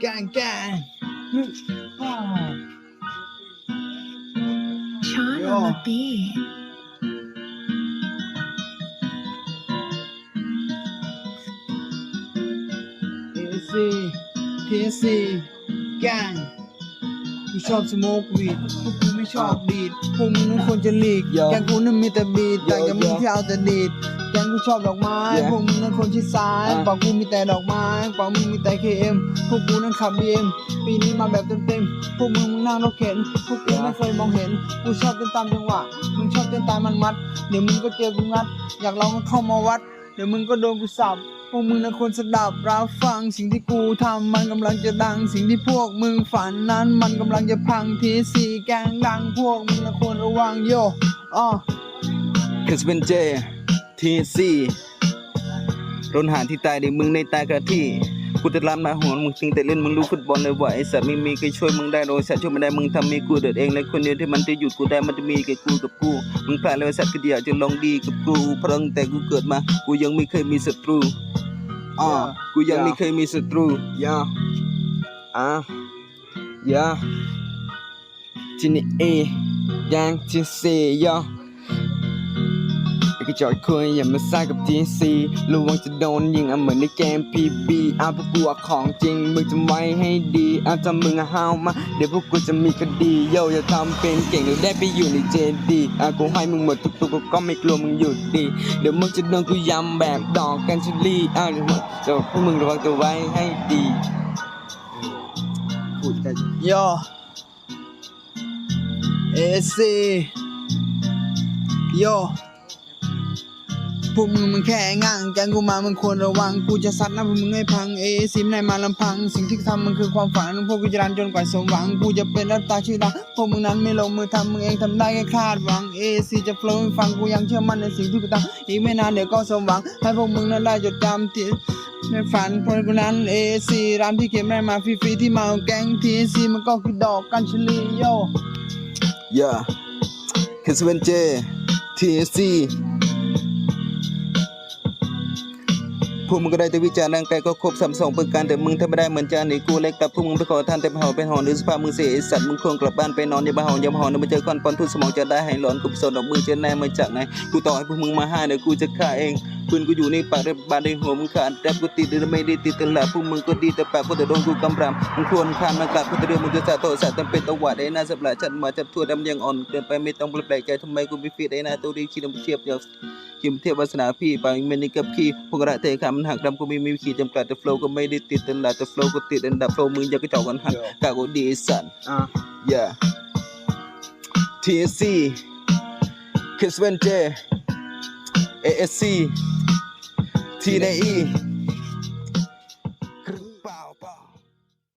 แกงแกงฮึอ้าว Sean Yo. on the beat. TSC TSC แกงกูชอบสโมกวีดพวกกูไม่ชอบดีดพวกมึงนั้นควรจะหลีก Yo. แกงกูนั้นมีแต่บีด Yo, แต่างจากมึง yo. ที่เอาแต่ดีดแกงกูชอบดอกไม้ Yeah. พวกมึงนั้นคนชิดซ้ายอะเป่ากูมีแต่ดอกไม้เป่ามึงมีแต่ KM พวกกูนั้นขับ BM ปีนี้มาแบบเต็มๆพวกมึงมึงนั่งรถเข็นพวกกูไม่เคยมองเห็นกูชอบเต้นตามจังหวะมึงชอบเต้นตามมันมัด เดี๋ยวมึงก็เจอกูงัด อยากลองก็เข้ามาวัด เดี๋ยวมึงก็โดนกูสับพวกมึงนะควรสดับรับฟังสิ่งที่กูทำมันกำลังจะดัง สิ่งที่พวกมึงฝันนั้นมันกำลังจะพังทีสี่แกงดังพวกมึงนะควรระวังโยอ้อคริสเป็นเจ ทีซีรนหาที่ตายในมึงในตายกะที่กูจะรับมาหัวมึงจริงแต่เล่นมึงรู้ฟุตบอลเลยว่าไอสัตว์ไม่มีใครช่วยมึงได้โดยสัตว์ช่วยไม่ได้มึงทำมีกูเดิดเองและคนเดียวที่มันจะหยุดกูได้มันจะมีแค่กูกับกูมึงพลาดแล้วไอ้สัตว์ก็เดียวจะลองดีกับกูเพราะตั้งแต่กูเกิดมา กูยังไม่เคยมีศัตรูอ่ากูยังไม่เคยมีศัตรูย่าอ่าย่าที่นี่เอยังที่สี่ย่า กระจอกคุยอย่ามาซ่ากับทีซีระวังจะโดนยิงอะเหมือนในเกมพีบีอะพวกกูอะของจริง มึงจำไว้ให้ดีอะถ้ามึงอะห้าวมา เดี๋ยวพวกกูจะมีคดีโยอย่าทำเป็นเก่งเดี๋ยวได้ไปอยู่ในเจดีอะกูให้มึงหมดทุกตัวก็ไม่กลัวมึงหยุดดี เดี๋ยวมึงจะโดนกูยำแบบดอกกันชลี่อะเดี๋ยวมึงเดี๋ยวพวกมึงระวังตัวไว้ให้ดีพูดได้โยเอซีโย พวกมึงมันแค่ง่างแกงกูมามึงควรระวัง กูจะซัดหน้าพวกมึงให้พังเอซิมในมาลำพัง สิ่งที่ทำมันคือความฝันพวกกูจะรันจนกว่าสมหวัง กูจะเป็นรัตตาชื่อดังพวกมึงนั้นไม่ลงมือทำมึงเองทำได้แค่คาดหวังเอซีจะโฟล์ให้ฟังกูยังเชื่อมั่นในสิ่งที่กูทำอีกไม่นานเดี๋ยวก็สมหวัง ให้พวกมึงนั้นได้จดจำที่ในฝันพวกกูนั้นเอซีร้านที่เก็บได้มาฟรีๆที่มาเอาแก๊งทีซีมันก็คือดอกกันชลีโยย่าคริส พวกมึงก็ได้แต่วิจารณ์ร่างกายก็ครบสามสองประการแต่มึงถ้าไม่ได้เหมือนจานไอ้กูเล็กกับพวกมึงไปขอท่านแต่มาหอเป็นหอนหรือสภาพมึงเสียสัตว์มึงควงกลับบ้านไปนอนอย่ามาหอนอย่ามาหอนเดี๋ยวมาเจอคอนปอนทุนสมองจะได้หายหลอนกูสนดอกมึงจะแน่มาจากไหนกูต่อให้พวกมึงมาห้าเดี๋ยวกูจะฆ่าเอง ปืนกูอยู่ในปากในบานในหัวมึงขาดแต่กูติดหรือไม่ได้ติดตลาดพวกมึงก็ดีแต่ปากกูแต่โดนกูกำรำมึงควรคานมากลับกูแต่เรื่องมึงจะสาโตสาจำเป็นตะวัดไอ้หน้าสับหลาฉันมาจับทั่วดำยังอ่อนเกินไปไม่ต้องแปลกใจทำไมกูไม่ฟีดไอ้หน้าตัวดีคิดมาเทียบเดียวคิมเทียบวาสนาพี่ไปเมนิกับพี่พวกระเทคำมันหักดำก็ไม่มีขีดจำกัดแต่โฟล์ก็ไม่ได้ติดตลาดแต่โฟล์ก็ติดอันดับโฟล์มึงอยากกระจอกกันหักกากูดีสันอะ yeah TSC Kiss Vente ASC T.